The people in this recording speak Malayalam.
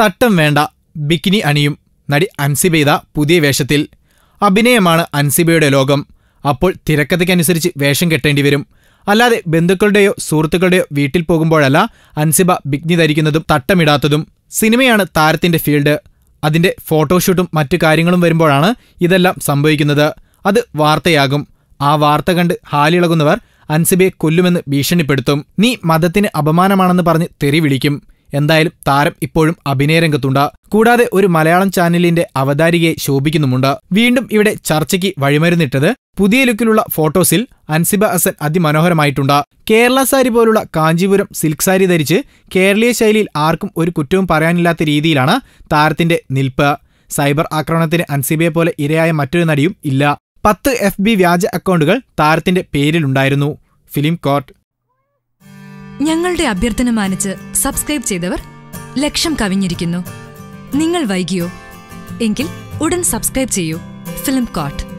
തട്ടം വേണ്ട ബിക്കിനി അണിയും നടി അൻസിബെയ്ത പുതിയ വേഷത്തിൽ അഭിനയമാണ് അൻസിബയുടെ ലോകം. അപ്പോൾ തിരക്കഥയ്ക്കനുസരിച്ച് വേഷം കെട്ടേണ്ടി വരും. അല്ലാതെ ബന്ധുക്കളുടെയോ സുഹൃത്തുക്കളുടെയോ വീട്ടിൽ പോകുമ്പോഴല്ല അൻസിബ ബിഗ്നി ധരിക്കുന്നതും തട്ടമിടാത്തതും. സിനിമയാണ് താരത്തിന്റെ ഫീൽഡ്. അതിന്റെ ഫോട്ടോഷൂട്ടും മറ്റു കാര്യങ്ങളും വരുമ്പോഴാണ് ഇതെല്ലാം സംഭവിക്കുന്നത്. അത് വാർത്തയാകും. ആ വാർത്ത കണ്ട് ഹാലിളകുന്നവർ അൻസിബയെ കൊല്ലുമെന്ന് ഭീഷണിപ്പെടുത്തും. നീ മതത്തിന് അപമാനമാണെന്ന് പറഞ്ഞ് തെറി വിളിക്കും. എന്തായാലും താരം ഇപ്പോഴും അഭിനയരംഗത്തുണ്ട് കൂടാതെ ഒരു മലയാളം ചാനലിന്റെ അവതാരികയെ ശോഭിക്കുന്നുമുണ്ട്. വീണ്ടും ഇവിടെ ചർച്ചയ്ക്ക് വഴിമരുന്നിട്ടത് പുതിയ ലുക്കിലുള്ള ഫോട്ടോസിൽ അൻസിബ ഹസൻ അതിമനോഹരമായിട്ടുണ്ട്. കേരള സാരി പോലുള്ള കാഞ്ചീപുരം സിൽക്ക് സാരി ധരിച്ച് കേരളീയ ശൈലിയിൽ ആർക്കും ഒരു കുറ്റവും പറയാനില്ലാത്ത രീതിയിലാണ് താരത്തിന്റെ നിൽപ്പ്. സൈബർ ആക്രമണത്തിന് അൻസിബയെ പോലെ ഇരയായ മറ്റൊരു നടിയും ഇല്ല. പത്ത് എഫ് ബി വ്യാജ അക്കൗണ്ടുകൾ താരത്തിന്റെ പേരിലുണ്ടായിരുന്നു. Film court. ഞങ്ങളുടെ അഭ്യർത്ഥന മാനിച്ച് സബ്സ്ക്രൈബ് ചെയ്തവർ ലക്ഷം കവിഞ്ഞിരിക്കുന്നു. നിങ്ങൾ വൈകിയോ? എങ്കിൽ ഉടൻ സബ്സ്ക്രൈബ് ചെയ്യൂ. Film coat